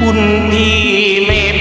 บุญที่ไม่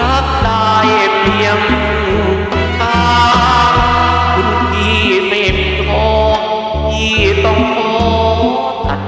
รักได้เพียงตาคุณพี่ไม่พอที่ต้องขอตัด